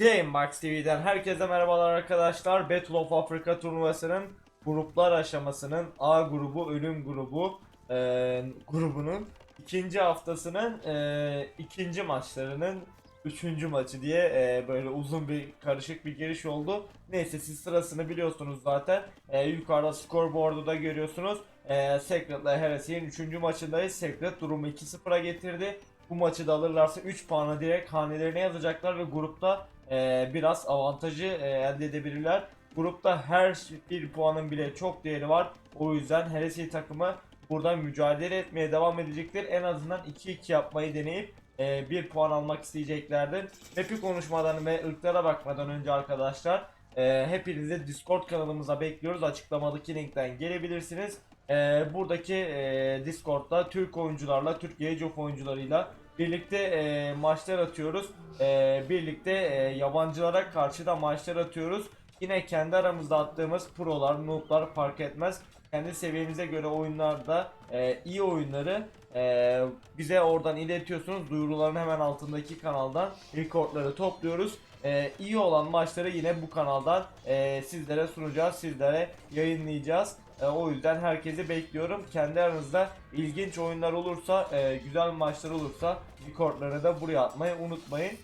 Gamebox TV'den herkese merhabalar arkadaşlar. Battle of Africa turnuvasının gruplar aşamasının A grubu, ölüm grubu eee, grubunun ikinci haftasının eee, ikinci maçlarının üçüncü maçı diye eee, böyle uzun bir karışık bir giriş oldu. Neyse siz sırasını biliyorsunuz zaten. Eee, yukarıda scoreboard'u da görüyorsunuz. Eee Secret ile Heresy'nin üçüncü maçındayız. Secret durumu 2-0'a getirdi. Bu maçı da alırlarsa 3 puanı direkt hanelerine yazacaklar ve grupta e, biraz avantajı e, elde edebilirler. Grupta her bir puanın bile çok değeri var. O yüzden Heresy takımı burada mücadele etmeye devam edecektir. En azından 2-2 yapmayı deneyip e, bir puan almak isteyeceklerdir. Map'i konuşmadan ve ırklara bakmadan önce arkadaşlar e, hepinizi Discord kanalımıza bekliyoruz. Açıklamadaki linkten gelebilirsiniz. E, buradaki e, Discord'da Türk oyuncularla, Türk Age of oyuncularıyla birlikte e, maçlar atıyoruz. E, birlikte e, yabancılara karşı da maçlar atıyoruz. Yine kendi aramızda attığımız prolar, nooblar fark etmez. Kendi seviyenize göre oyunlarda e, iyi oyunları e, bize oradan iletiyorsunuz. Duyuruların hemen altındaki kanaldan recordları topluyoruz. E, iyi olan maçları yine bu kanaldan e, sizlere sunacağız, sizlere yayınlayacağız. E, o yüzden herkesi bekliyorum. Kendi aranızda ilginç oyunlar olursa, e, güzel maçlar olursa recordları da buraya atmayı unutmayın.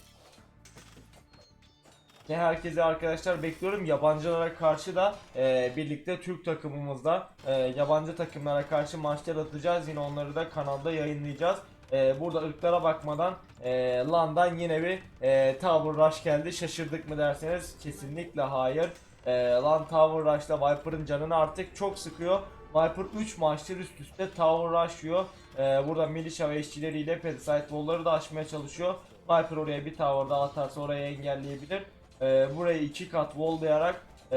Ve herkese arkadaşlar bekliyorum. Yabancılara karşı da e, birlikte Türk takımımızla e, yabancı takımlara karşı maçlar atacağız. Yine onları da kanalda yayınlayacağız. E, burada ırklara bakmadan e, LAN'dan yine bir e, Tower Rush geldi. Şaşırdık mı derseniz kesinlikle hayır. E, LAN Tower Rush'ta Viper'ın canını artık çok sıkıyor. Viper 3 maçtır üst üste Tower Rush yiyor. E, burada Militia ve işçileriyle Pedicite Wall'ları da aşmaya çalışıyor. Viper oraya bir tower daha atarsa orayı engelleyebilir. Ee, burayı iki kat wall'layarak e,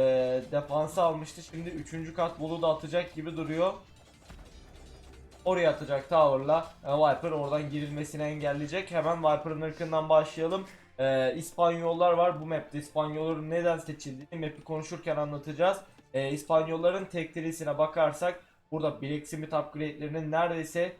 defansı almıştı. Şimdi üçüncü kat wall'u da atacak gibi duruyor. Oraya atacak tower'la e, Viper oradan girilmesini engelleyecek. Hemen Viper'ın ırkından başlayalım. Ee, İspanyollar var. Bu map'te İspanyolların neden seçildiğini map'i konuşurken anlatacağız. Ee, İspanyolların tektilisine bakarsak burada Blacksmith upgrade'lerinin neredeyse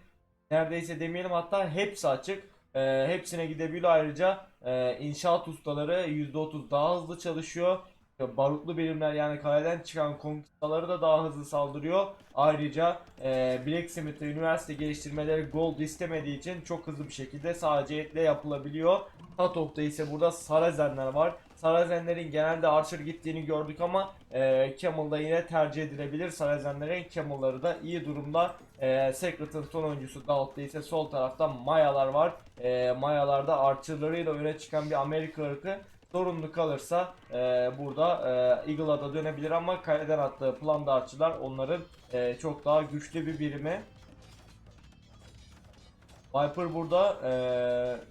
neredeyse demeyelim hatta hepsi açık. Ee, hepsine gidebiliyor ayrıca e, inşaat ustaları %30 daha hızlı çalışıyor. Barutlu birimler yani kaleden çıkan konkistaları da daha hızlı saldırıyor. Ayrıca e, Blacksmith'te üniversite geliştirmeleri gold istemediği için çok hızlı bir şekilde sadece etle yapılabiliyor. Tatop'ta ise burada Sarazenler var. Sarazenlerin genelde Archer gittiğini gördük ama e, Camel'da yine tercih edilebilir. Sarazenlerin Camel'ları da iyi durumda. E, Secret'ın son oyuncusu Dalt'ta ise sol tarafta Mayalar var. E, Mayalarda Archer'larıyla öne çıkan bir Amerika ırkı sorunlu kalırsa e, burada e, Eagle'a da dönebilir ama kaleden attığı plan Archer'lar onların e, çok daha güçlü bir birimi. Viper burada e,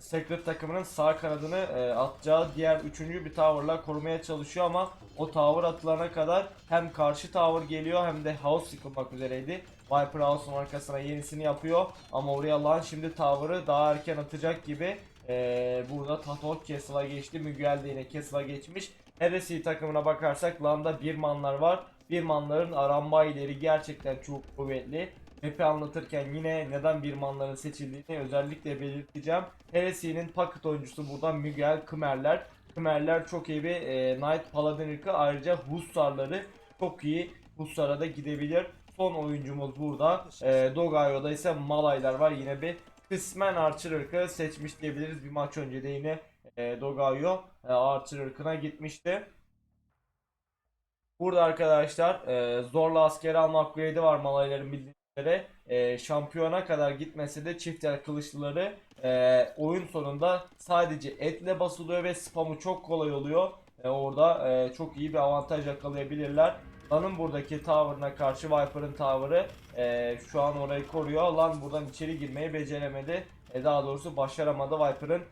Secret takımının sağ kanadını e, atacağı diğer üçüncü bir tower'la korumaya çalışıyor ama o tower atılana kadar hem karşı tower geliyor hem de house yıkılmak üzereydi. Viper house'un arkasına yenisini yapıyor ama oraya lan şimdi tower'ı daha erken atacak gibi e, burada Tatok Castle'a geçti. Miguel de yine Castle'a geçmiş. Heresy takımına bakarsak Lan'da bir manlar var. Bir manların aramba ileri gerçekten çok kuvvetli. Map'i anlatırken yine neden bir manların seçildiğini özellikle belirteceğim. Heresy'nin pocket oyuncusu burada Miguel Kmerler. Kmerler çok iyi bir e, Knight Paladin ırkı. Ayrıca Hussarları çok iyi. Hussar'a da gidebilir. Son oyuncumuz burada. E, Dogayo'da ise Malaylar var. Yine bir kısmen Archer ırkı seçmiş diyebiliriz. Bir maç önce de yine e, Dogayo e, Archer ırkına gitmişti. Burada arkadaşlar e, zorla askeri alma upgrade'i var Malayların bildiğiniz E, şampiyona kadar gitmese de çifter kılıçlıları e, oyun sonunda sadece etle basılıyor ve spamı çok kolay oluyor. E, orada e, çok iyi bir avantaj yakalayabilirler. Lan'ın buradaki tower'ına karşı Viper'ın tower'ı e, şu an orayı koruyor. Lan buradan içeri girmeyi beceremedi. E, daha doğrusu başaramadı Viper'ın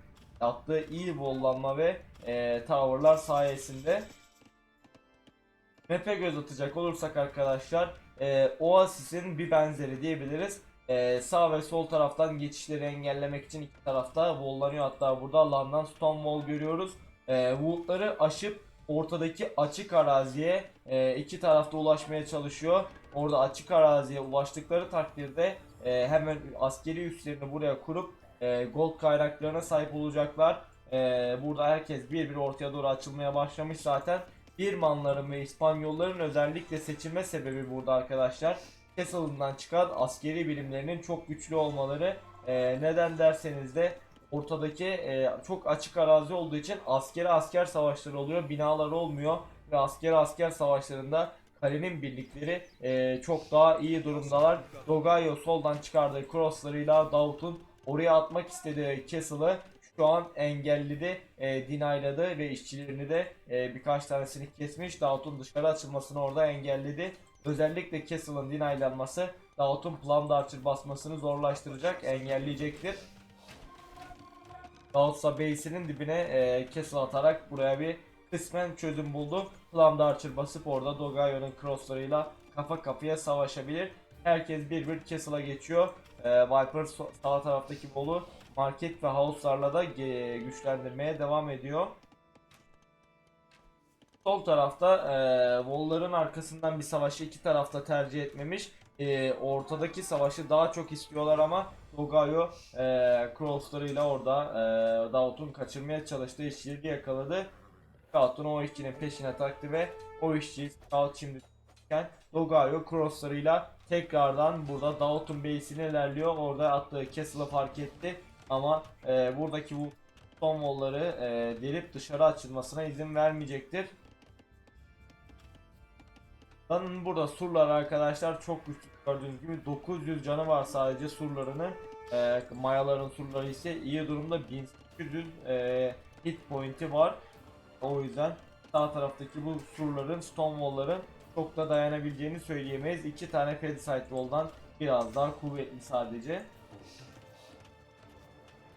attığı iyi bollanma ve e, tower'lar sayesinde. Map'e göz atacak olursak arkadaşlar e, Oasis'in bir benzeri diyebiliriz. E, sağ ve sol taraftan geçişleri engellemek için iki tarafta walllanıyor. Hatta burada Landan Stone Wall görüyoruz. E, Wood'ları aşıp ortadaki açık araziye e, iki tarafta ulaşmaya çalışıyor. Orada açık araziye ulaştıkları takdirde e, hemen askeri üslerini buraya kurup e, gold kaynaklarına sahip olacaklar. Ee, burada herkes bir bir ortaya doğru açılmaya başlamış zaten. Birmanların ve İspanyolların özellikle seçilme sebebi burada arkadaşlar. Castle'dan çıkan askeri birimlerinin çok güçlü olmaları. Ee, neden derseniz de ortadaki e, çok açık arazi olduğu için askeri asker savaşları oluyor. Binalar olmuyor ve askeri asker savaşlarında kalenin birlikleri e, çok daha iyi durumdalar. Dogayo soldan çıkardığı crosslarıyla Davut'un oraya atmak istediği Castle'ı şu an engelledi, e, dinayladı ve işçilerini de e, birkaç tanesini kesmiş. Davut'un dışarı açılmasını orada engelledi. Özellikle Castle'ın dinaylanması Davut'un Plum Archer basmasını zorlaştıracak, engelleyecektir. Davutsa base'inin dibine e, Castle atarak buraya bir kısmen çözüm buldu. Plum Archer basıp orada Dogayo'nun crosslarıyla kafa kafaya savaşabilir. Herkes bir bir Castle'a geçiyor. E, Viper sağ taraftaki bolu market ve house'larla da güçlendirmeye devam ediyor. Sol tarafta e, Wall'ların arkasından bir savaşı iki tarafta tercih etmemiş. E, ortadaki savaşı daha çok istiyorlar ama Dogayo e, crosslarıyla orada e, Davut'un kaçırmaya çalıştığı işçileri yakaladı. Scout'un o işçinin peşine taktı ve o işçi Scout şimdi iken Dogayo crosslarıyla tekrardan burada Davut'un base'ine ilerliyor. Orada attığı Castle'ı fark etti ama e, buradaki bu Stonewall'ları e, delip dışarı açılmasına izin vermeyecektir. Lan'ın burada surlar arkadaşlar çok güçlü gördüğünüz gibi 900 canı var sadece surlarının. E, Mayaların surları ise iyi durumda 1800 e, hit point'i var. O yüzden sağ taraftaki bu surların Stonewall'ların çok da dayanabileceğini söyleyemeyiz. İki tane Pedicite Wall'dan biraz daha kuvvetli sadece.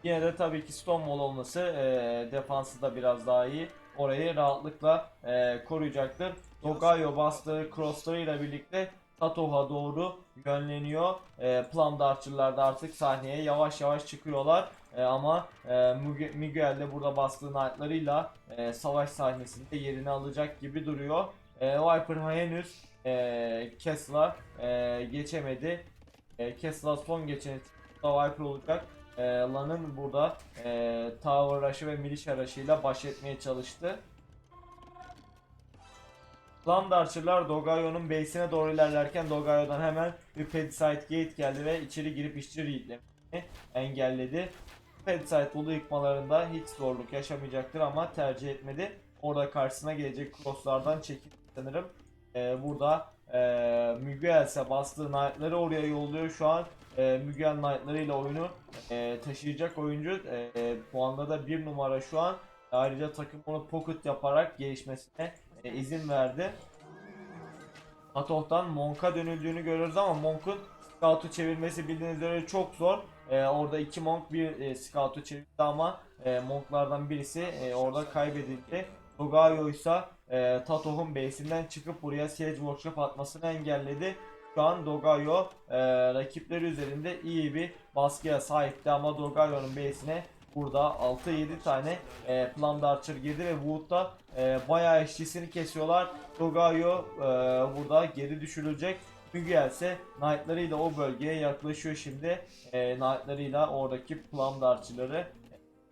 Yine de tabii ki Stonewall olması e, defansı da biraz daha iyi. Orayı rahatlıkla e, koruyacaktır. Dogayo bastığı crosslarıyla birlikte Tatoha doğru yönleniyor. E, Plum Archer'lar da artık sahneye yavaş yavaş çıkıyorlar. E, ama e, Miguel de burada bastığı knight'larıyla e, savaş sahnesinde yerini alacak gibi duruyor. E, Viper henüz e, Kessler e, geçemedi. E, Kessler son geçeni Viper olacak. E, Lan'ın burada e, Tower Rush'ı ve Militia Rush'ıyla baş etmeye çalıştı. Land Archer'lar Dogayo'nun base'ine doğru ilerlerken Dogayo'dan hemen bir Pedicite Gate geldi ve içeri girip işçi readlemesini engelledi. Pedicite bulu yıkmalarında hiç zorluk yaşamayacaktır ama tercih etmedi. Orada karşısına gelecek crosslardan çekildi sanırım. Ee, burada e, Miguel bastığı knight'ları oraya yolluyor şu an. E, Miguel knight'larıyla oyunu e, taşıyacak oyuncu. E, e, puanda da bir numara şu an. Ayrıca takım onu pocket yaparak gelişmesine e, izin verdi. Atoh'tan Monk'a dönüldüğünü görüyoruz ama Monk'un Scout'u çevirmesi bildiğiniz üzere çok zor. E, orada iki Monk bir e, Scout'u çevirdi ama e, Monk'lardan birisi e, orada kaybedildi. Dogayo ise e, Tatoh'un base'inden çıkıp buraya Siege Workshop atmasını engelledi. Şu an Dogayo e, rakipleri üzerinde iyi bir baskıya sahipti ama Dogayo'nun base'ine burada 6-7 tane e, Plum Archer girdi ve Wood'da e, bayağı işçisini kesiyorlar. Dogayo e, burada geri düşürülecek. Miguel ise Knight'larıyla o bölgeye yaklaşıyor şimdi. E, Knight'larıyla oradaki Plum Archer'ları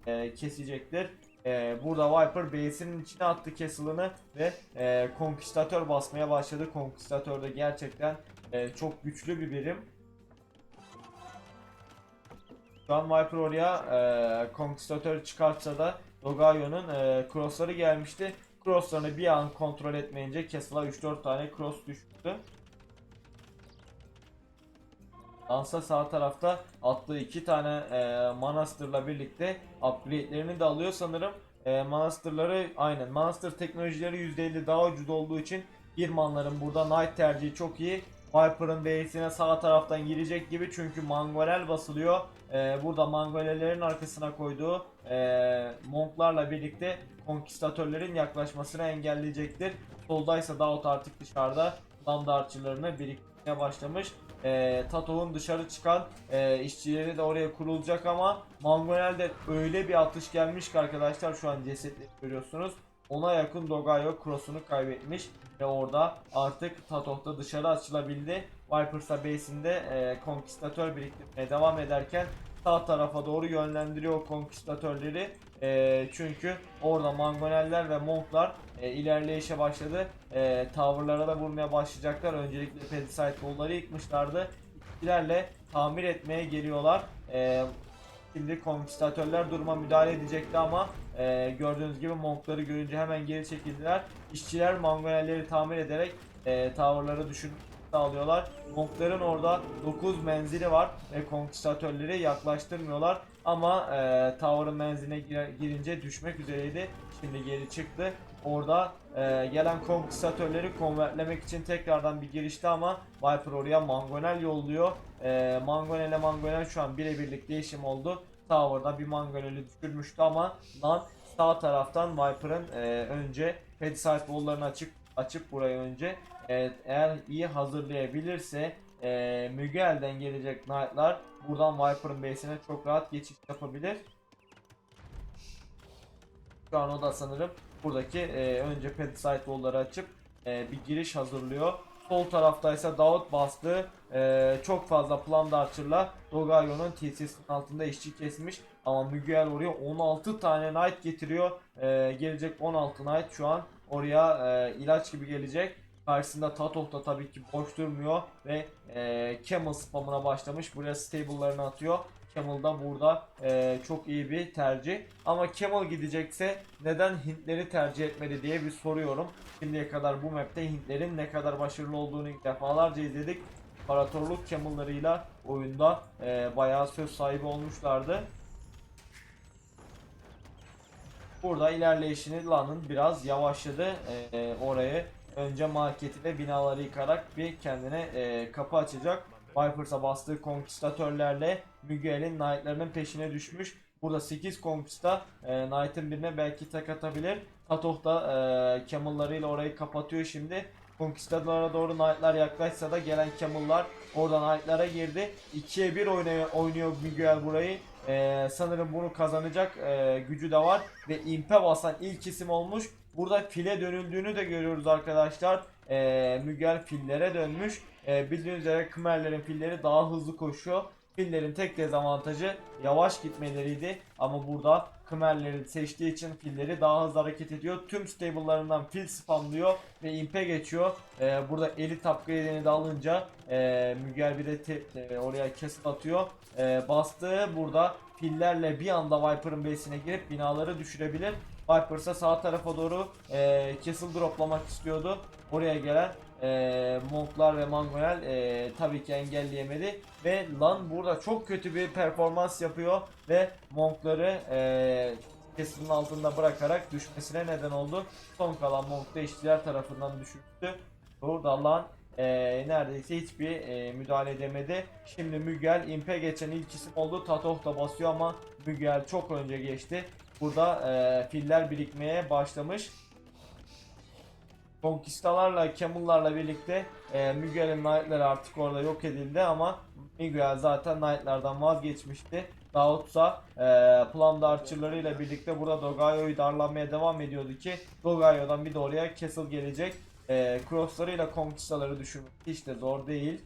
e, kesecektir. E, burada Viper base'inin içine attı Castle'ını ve e, Conquistador basmaya başladı. Conquistador da gerçekten e, çok güçlü bir birim. Şu an Viper oraya e, Conquistador çıkartsa da Dogayo'nun e, crossları gelmişti. Crosslarını bir an kontrol etmeyince Castle'a 3-4 tane cross düştü. Dansa sağ tarafta attığı iki tane e, Monster'la birlikte upgrade'lerini de alıyor sanırım. E, Monster'ları aynen Monster teknolojileri %50 daha ucuz olduğu için Girmanların burada Knight tercihi çok iyi. Viper'ın base'ine sağ taraftan girecek gibi çünkü Mangolel basılıyor. E, burada Mangolellerin arkasına koyduğu e, Monk'larla birlikte Conquistador'ların yaklaşmasını engelleyecektir. Soldaysa Daut artık dışarıda Lambda Archer'larını biriktirmeye başlamış. E, Tato'nun dışarı çıkan e, işçileri de oraya kurulacak ama Mangolel'de öyle bir atış gelmiş ki arkadaşlar şu an cesetleri görüyorsunuz. Ona yakın Dogayo cross'unu kaybetmiş ve orada artık Tatoh dışarı açılabildi. Vipers'a base'inde e, Conquistador biriktirmeye devam ederken sağ tarafa doğru yönlendiriyor konkistatörleri. E, çünkü orada mangoneller ve monklar e, ilerleyişe başladı. E, tavırlara da vurmaya başlayacaklar. Öncelikle Pedicite bolları yıkmışlardı. İlerle tamir etmeye geliyorlar. E, şimdi konkistatörler duruma müdahale edecekti ama e, gördüğünüz gibi monkları görünce hemen geri çekildiler. İşçiler mangonelleri tamir ederek e, tavırları düşün sağlıyorlar. Monkların orada 9 menzili var ve konkistatörleri yaklaştırmıyorlar. Ama e, tower'ın menziline girince düşmek üzereydi. Şimdi geri çıktı. Orada e, gelen konkistatörleri konvertlemek için tekrardan bir girişti ama Viper oraya Mangonel yolluyor. E, Mangonel ile Mangonel şu an birebirlik değişim oldu. Tower'da bir Mangonel'i düşürmüştü ama Lan sağ taraftan Viper'ın e, önce Pedicite bollarını açıp açıp burayı önce e, eğer iyi hazırlayabilirse e, Miguel'den gelecek Knight'lar buradan Viper'ın base'ine çok rahat geçiş yapabilir. Şu an o da sanırım buradaki e, önce Pedicite bolları açıp e, bir giriş hazırlıyor. Sol taraftaysa Davut bastı. E, çok fazla Plum Archer'la Dogayo'nun TC'sinin altında işçi kesmiş. Ama Miguel oraya 16 tane Knight getiriyor. E, gelecek 16 Knight şu an oraya e, ilaç gibi gelecek. Karşısında Tatov da tabii ki boş durmuyor ve e, Camel spamına başlamış. Buraya stable'larını atıyor. Camel da burada e, çok iyi bir tercih. Ama Camel gidecekse neden Hintleri tercih etmedi diye bir soruyorum. Şimdiye kadar bu map'te Hintlerin ne kadar başarılı olduğunu defalarca izledik. İmparatorluk Camel'larıyla oyunda e, bayağı söz sahibi olmuşlardı. Burada ilerleyişini Lan'ın biraz yavaşladı. E, orayı önce marketi ve binaları yıkarak bir kendine e, kapı açacak. Vipers'a bastığı konkistatörlerle Miguel'in Knight'larının peşine düşmüş. Burada 8 konkista e, Knight'ın birine belki tek atabilir. Tatoh da e, Camel'larıyla orayı kapatıyor şimdi. Konkistador'a doğru Knight'lar yaklaşsa da gelen Camel'lar oradan Knight'lara girdi. 2'ye 1 oynuyor, oynuyor Miguel burayı. E, sanırım bunu kazanacak e, gücü de var. Ve impe basan ilk isim olmuş. Burada file dönüldüğünü de görüyoruz arkadaşlar. E, Miguel fillere dönmüş. E, bildiğiniz üzere Khmerlerin filleri daha hızlı koşuyor. Fillerin tek dezavantajı yavaş gitmeleriydi. Ama burada Khmerleri seçtiği için filleri daha hızlı hareket ediyor. Tüm stable'larından fil spamlıyor ve impe geçiyor. E, burada elit upgrade'ini de alınca e, Miguel bir de te- e, oraya kesit atıyor. E, bastığı burada fillerle bir anda Viper'ın base'ine girip binaları düşürebilir. Viper ise sağ tarafa doğru e, Castle droplamak istiyordu. Oraya gelen e, Monklar ve Mangonel e, tabii ki engelleyemedi. Ve Lan burada çok kötü bir performans yapıyor ve Monkları e, Castle'ın altında bırakarak düşmesine neden oldu. Son kalan Monk da işçiler tarafından düşürüldü. Burada Lan e, neredeyse hiçbir e, müdahale edemedi. Şimdi Miguel impe geçen ilk isim oldu. Tatoh da basıyor ama Miguel çok önce geçti. Burada e, filler birikmeye başlamış. Conquistalarla, Camel'larla birlikte e, Miguel'in Knight'ları artık orada yok edildi ama Miguel zaten Knight'lardan vazgeçmişti. Davutsa e, Plum Archer'larıyla birlikte burada Dogayo'yu darlanmaya devam ediyordu ki Dogayo'dan bir de oraya Castle gelecek. E, crosslarıyla Conquistaları düşürmek hiç de zor değil.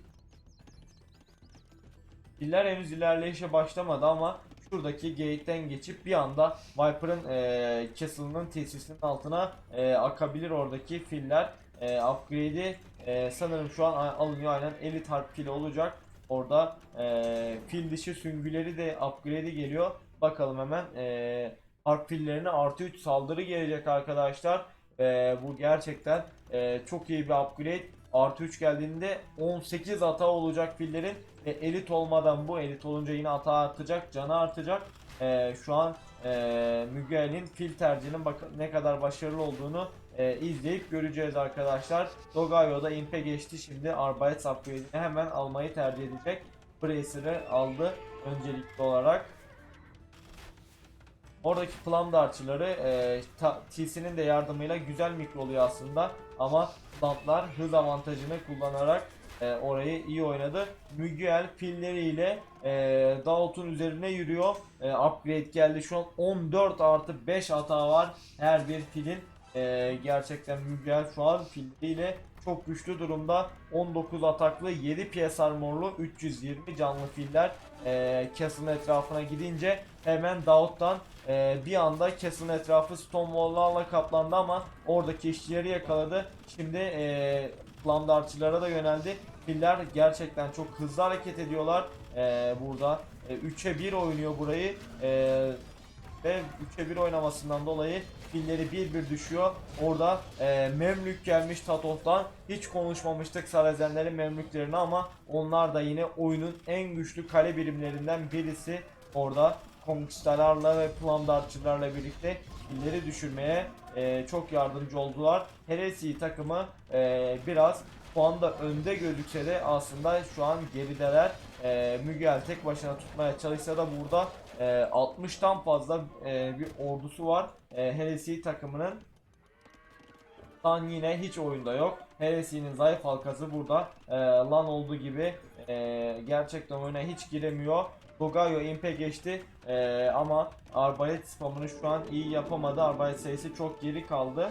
Filler henüz ilerleyişe başlamadı ama şuradaki gate'den geçip bir anda Viper'ın e, Castle'ının tesisinin altına e, akabilir oradaki filler. E, upgrade'i e, sanırım şu an alınıyor aynen Elite Harp fili olacak. Orada e, fil dışı süngüleri de upgrade'i geliyor. Bakalım hemen e, harp fillerine artı 3 saldırı gelecek arkadaşlar. E, bu gerçekten e, çok iyi bir upgrade. Artı 3 geldiğinde 18 hata olacak fillerin e, elit olmadan bu elit olunca yine hata artacak, canı artacak. E, şu an e, Miguel'in fil tercihinin bak ne kadar başarılı olduğunu e, izleyip göreceğiz arkadaşlar. Dogayo da impe geçti şimdi Arbalest upgrade'ini hemen almayı tercih edecek. Bracer'ı aldı öncelikli olarak. Oradaki Plum Dartçıları e, TC'nin de yardımıyla güzel mikroluyor aslında ama Plantlar hız avantajını kullanarak e, orayı iyi oynadı. Miguel pilleriyle e, Dalton üzerine yürüyor. E, upgrade geldi şu an 14 artı 5 hata var her bir filin. E, gerçekten Miguel şu an filleriyle çok güçlü durumda. 19 ataklı 7 PS armorlu 320 canlı filler e, Castle'ın etrafına gidince hemen Daut'tan e, bir anda Castle'ın etrafı Stonewall'larla kaplandı ama oradaki işçileri yakaladı. Şimdi e, Flamdarçılara da yöneldi. Filler gerçekten çok hızlı hareket ediyorlar. E, burada e, 3'e 1 oynuyor burayı. E, ve 3'e 1 oynamasından dolayı filleri 1-1 düşüyor. Orada e, Memlük gelmiş Tatof'tan. Hiç konuşmamıştık Sarazenlerin Memlüklerini ama onlar da yine oyunun en güçlü kale birimlerinden birisi. Orada Konkistalarla ve Plamdarçılarla birlikte filleri düşürmeye e, çok yardımcı oldular. Heresi takımı e, biraz puanda önde gözükse de aslında şu an gerideler. E, Miguel tek başına tutmaya çalışsa da burada e, 60'tan fazla e, bir ordusu var. E, Heresi takımının Lan yine hiç oyunda yok. Heresi'nin zayıf halkası burada. E, lan olduğu gibi e, gerçekten oyuna hiç giremiyor. Gogayo impe geçti E, ama Arbalet spamını şu an iyi yapamadı. Arbalet sayısı çok geri kaldı.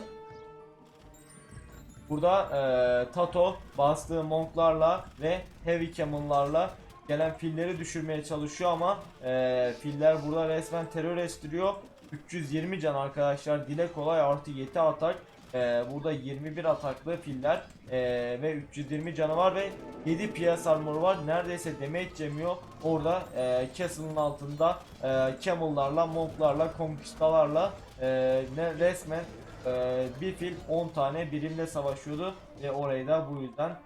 Burada e, Tato bastığı monklarla ve heavy camel'larla gelen filleri düşürmeye çalışıyor ama e, filler burada resmen terör estiriyor. 320 can arkadaşlar dile kolay artı 7 atak. E, burada 21 ataklı filler e, ve 320 canı var ve 7 PS armor var. Neredeyse damage yemiyor. Orada e, Castle'ın altında e, camel'larla, monklarla, conquistalarla e, ne resmen ee, bir fil 10 tane birimle savaşıyordu ve orayı da bu yüzden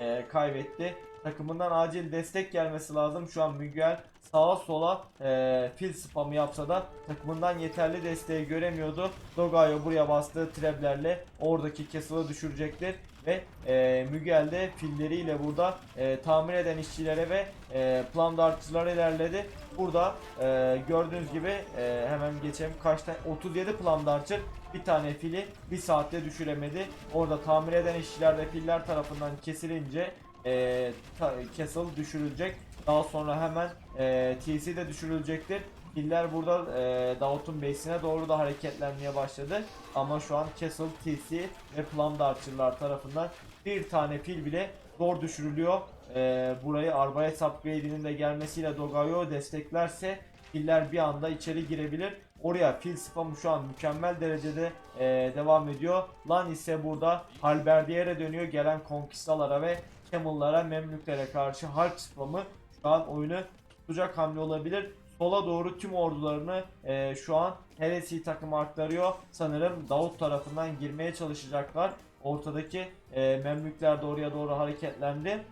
e, kaybetti. Takımından acil destek gelmesi lazım. Şu an Miguel sağa sola e, fil spamı yapsa da takımından yeterli desteği göremiyordu. Dogayo buraya bastığı treblerle oradaki castle'ı düşürecektir. Ve e, Miguel de filleriyle burada e, tamir eden işçilere ve e, plandarçılara ilerledi. Burada e, gördüğünüz gibi e, hemen geçelim. Kaç tane? 37 plandarçı bir tane fili bir saatte düşüremedi. Orada tamir eden işçiler de filler tarafından kesilince e, ta, Castle düşürülecek. Daha sonra hemen e, TC de düşürülecektir. Filler burada e, Davut'un base'ine doğru da hareketlenmeye başladı. Ama şu an Castle, TC ve Plumdarcher'lar tarafından bir tane fil bile zor düşürülüyor. E, burayı Arbalest upgrade'inin de gelmesiyle Dogayo desteklerse filler bir anda içeri girebilir. Oraya fil spamı şu an mükemmel derecede e, devam ediyor. Lan ise burada Halberdiyer'e dönüyor gelen konkistalara ve Camel'lara, Memlüklere karşı Harp spamı şu an oyunu tutacak hamle olabilir. Sola doğru tüm ordularını e, şu an Heresi takımı aktarıyor. Sanırım Davut tarafından girmeye çalışacaklar. Ortadaki e, Memlükler doğruya doğru hareketlendi.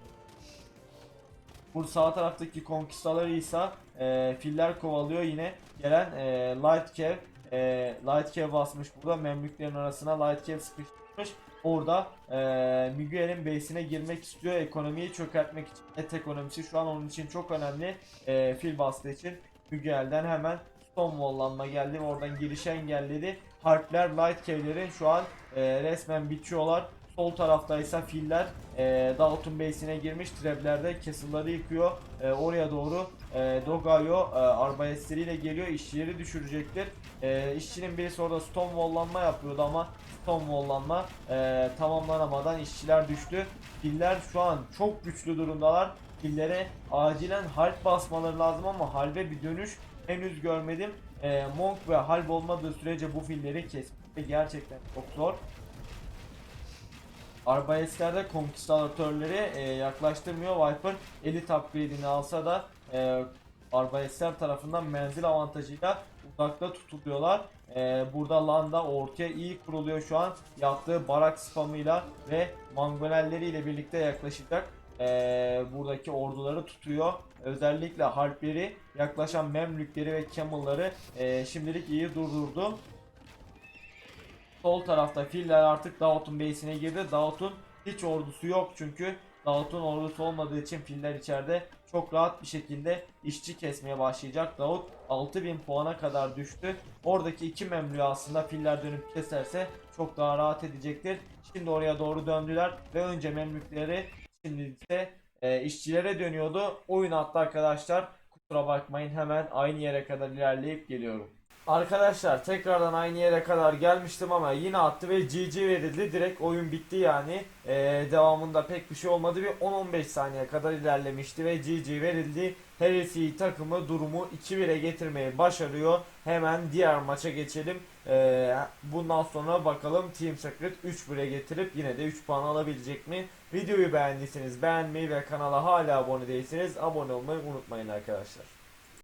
Bu sağ taraftaki konkistaları ise e, filler kovalıyor yine. Gelen e, Light Cav e, Light Cav basmış burada. Memlüklerin arasına Light Cav sıkıştırmış. Orada e, Miguel'in base'ine girmek istiyor. Ekonomiyi çökertmek için. Et ekonomisi şu an onun için çok önemli. E, fil bastığı için Miguel'den hemen Stonewall'lanma geldi oradan girişi engelledi. Harpler Light Cav'lerin şu an e, resmen bitiyorlar. Sol tarafta ise filler e, Dalton base'ine girmiş. Treblerde kesilleri yıkıyor. E, oraya doğru e, Dogayo e, arbalestleriyle geliyor. İşçileri düşürecektir. E, işçinin birisi orada Stonewall'lanma yapıyordu ama Stonewall'lanma e, tamamlanamadan işçiler düştü. Filler şu an çok güçlü durumdalar. Fillere acilen harp basmaları lazım ama halbe bir dönüş henüz görmedim. E, Monk ve halp olmadığı sürece bu filleri kesmek gerçekten çok zor. Arbalestlerde konkistatörleri e, yaklaştırmıyor. Viper elit upgrade'ini alsa da e, arbalestler tarafından menzil avantajıyla uzakta tutuluyorlar. E, burada Landa ortaya iyi kuruluyor şu an. Yaptığı barak spamıyla ve mangolelleriyle birlikte yaklaşacak. E, buradaki orduları tutuyor. Özellikle harpleri, yaklaşan memlükleri ve camel'ları e, şimdilik iyi durdurdu. Sol tarafta filler artık Davut'un base'ine girdi. Davut'un hiç ordusu yok çünkü Davut'un ordusu olmadığı için filler içeride çok rahat bir şekilde işçi kesmeye başlayacak. Davut 6000 puana kadar düştü. Oradaki iki memlüğü aslında filler dönüp keserse çok daha rahat edecektir. Şimdi oraya doğru döndüler ve önce memlükleri şimdi ise e, işçilere dönüyordu. Oyun attı arkadaşlar. Kusura bakmayın hemen aynı yere kadar ilerleyip geliyorum. Arkadaşlar tekrardan aynı yere kadar gelmiştim ama yine attı ve GG verildi. Direkt oyun bitti yani. Ee, devamında pek bir şey olmadı. Bir 10-15 saniye kadar ilerlemişti ve GG verildi. Heresy takımı durumu 2-1'e getirmeyi başarıyor. Hemen diğer maça geçelim. Ee, bundan sonra bakalım Team Secret 3-1'e getirip yine de 3 puan alabilecek mi? Videoyu beğendiyseniz beğenmeyi ve kanala hala abone değilseniz abone olmayı unutmayın arkadaşlar.